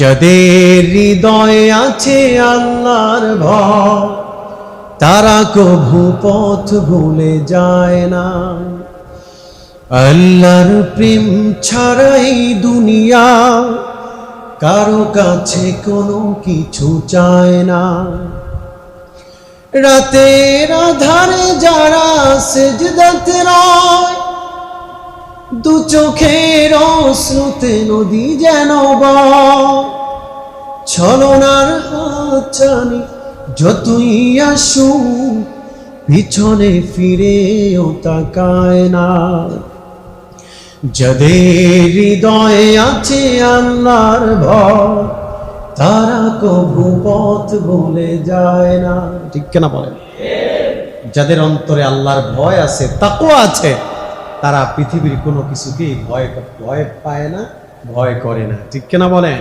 যাদের হৃদয়ে আছে আল্লাহর ভয়, তারা কভু পথ ভুলে যায় না। আল্লাহর প্রেম ছাড়াই দুনিয়া, কারও কাছে কোনো কিছু চায় না। রাতের আধারে যারা সেজদাতে রয় দু চোখের শ্রুতে নদী যেন বয়। ছলনার হাতছানি যতই আসু, পিছনে ফিরেও তাকায় না। যাদের হৃদয়ে আছে আল্লাহর ভয়, তারা কবু পথ ভুলে যায় না। ঠিক কেনা বলেন? যাদের অন্তরে আল্লাহর ভয় আছে তাকও আছে, তারা পৃথিবীর কোনো কিছুকেই ভয় ভয় পায় না, ভয় করে না। ঠিক কেনা বলেন?